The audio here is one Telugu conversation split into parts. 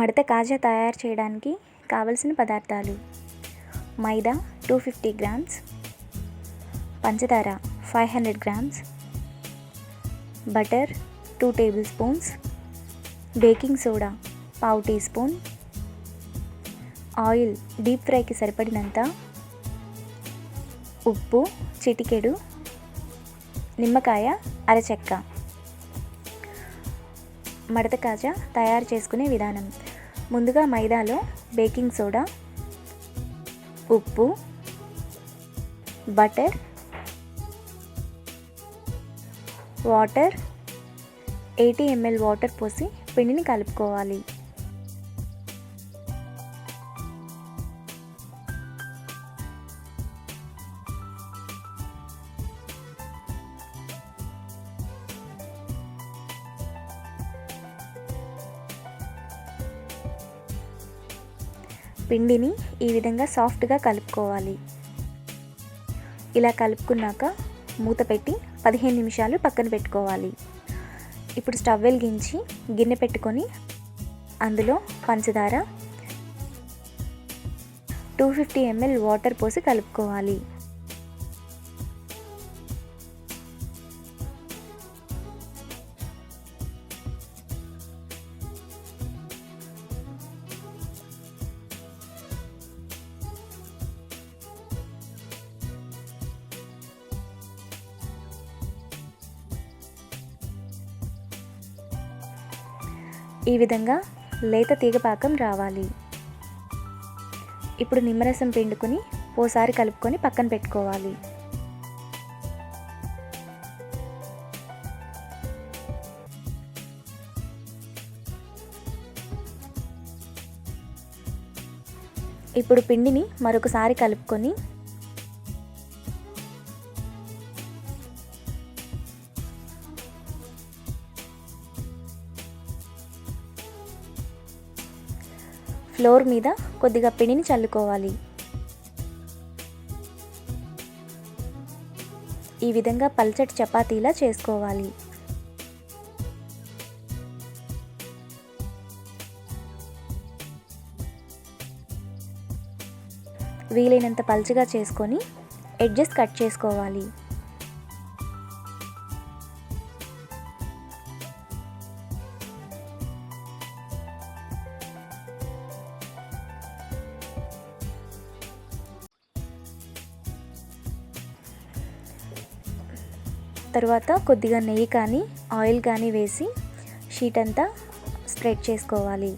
మడత కాజా తయారు చేయడానికి కావలసిన పదార్థాలు. మైదా టూ ఫిఫ్టీ గ్రామ్స్ పంచదార five hundred grams butter two tablespoons baking soda పావు టీ స్పూన్. ఆయిల్ డీప్ ఫ్రైకి సరిపడినంత. ఉప్పు చిటికెడు నిమ్మకాయ అరచెక్క. మడత కాజా తయారు చేసుకునే విధానం. ముందుగా మైదాలో బేకింగ్ సోడా ఉప్పు butter water eighty ML water పోసి పిండిని కలుపుకోవాలి. పిండిని ఈ విధంగా సాఫ్ట్గా కలుపుకోవాలి. ఇలా కలుపుకున్నాక మూత పెట్టి పదిహేను నిమిషాలు పక్కన పెట్టుకోవాలి. ఇప్పుడు స్టవ్ వెలిగించి గిన్నె పెట్టుకొని అందులో పంచదార టూ ఫిఫ్టీ ఎంఎల్ వాటర్ పోసి కలుపుకోవాలి. ఈ విధంగా లేత తీగపాకం రావాలి. ఇప్పుడు నిమ్మరసం పిండుకొని ఓసారి కలుపుకొని పక్కన పెట్టుకోవాలి. ఇప్పుడు పిండిని మరొకసారి కలుపుకొని ఫ్లోర్ మీద కొద్దిగా పిండిని చల్లుకోవాలి. ఈ విధంగా పల్చటి చపాతీలా చేసుకోవాలి. వీలైనంత పల్చగా చేసుకొని ఎడ్జెస్ కట్ చేసుకోవాలి. తర్వాత కొద్దిగా నెయ్యి కానీ ఆయిల్ కానీ వేసి షీట్ అంతా స్ప్రెడ్ చేసుకోవాలి.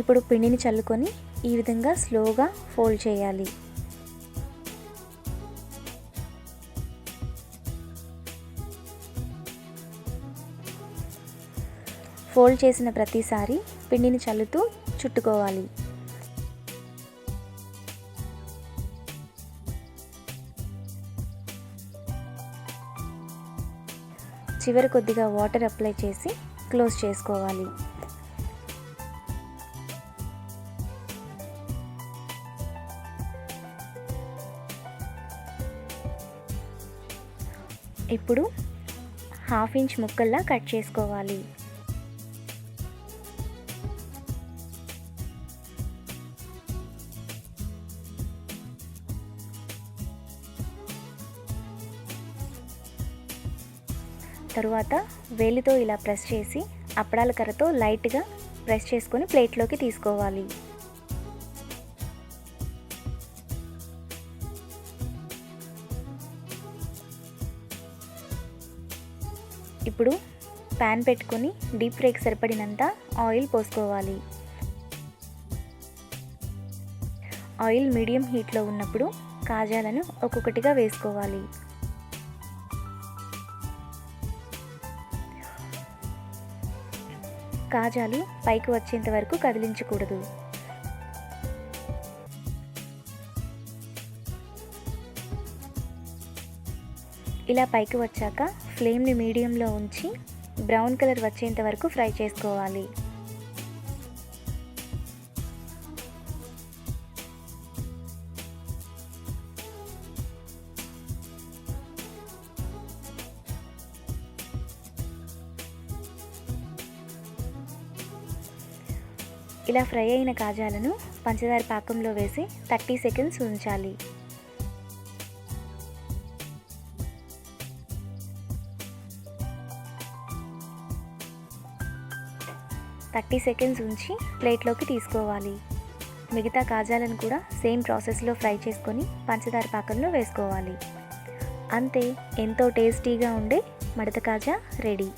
ఇప్పుడు పిండిని చల్లుకొని ఈ విధంగా స్లోగా ఫోల్డ్ చేయాలి. ఫోల్డ్ చేసిన ప్రతిసారి పిండిని చల్లుతూ చుట్టుకోవాలి. చివరి కొద్దిగా వాటర్ అప్లై చేసి క్లోజ్ చేసుకోవాలి. ఇప్పుడు హాఫ్ ఇంచ్ ముక్కల్లా కట్ చేసుకోవాలి. తరువాత వేలితో ఇలా ప్రెస్ చేసి అప్పడాల కర్రతో లైట్గా ప్రెస్ చేసుకొని ప్లేట్లోకి తీసుకోవాలి. ఇప్పుడు ప్యాన్ పెట్టుకొని డీప్ ఫ్రైకి సరిపడినంత ఆయిల్ పోసుకోవాలి. ఆయిల్ మీడియం హీట్లో ఉన్నప్పుడు కాజాలను ఒక్కొక్కటిగా వేసుకోవాలి. కాజాలు పైకి వచ్చేంత వరకు కదిలించకూడదు. ఇలా పైకి వచ్చాక ఫ్లేమ్ని మీడియంలో ఉంచి బ్రౌన్ కలర్ వచ్చేంత వరకు ఫ్రై చేసుకోవాలి. ఇలా ఫ్రై అయిన కాజాలను పంచదార పాకంలో వేసి థర్టీ సెకండ్స్ ఉంచాలి. థర్టీ సెకండ్స్ ఉంచి ప్లేట్లోకి తీసుకోవాలి. మిగతా కాజాలను కూడా సేమ్ ప్రాసెస్లో ఫ్రై చేసుకొని పంచదార పాకంలో వేసుకోవాలి. అంతే ఎంతో టేస్టీగా ఉండే మడత కాజా రెడీ.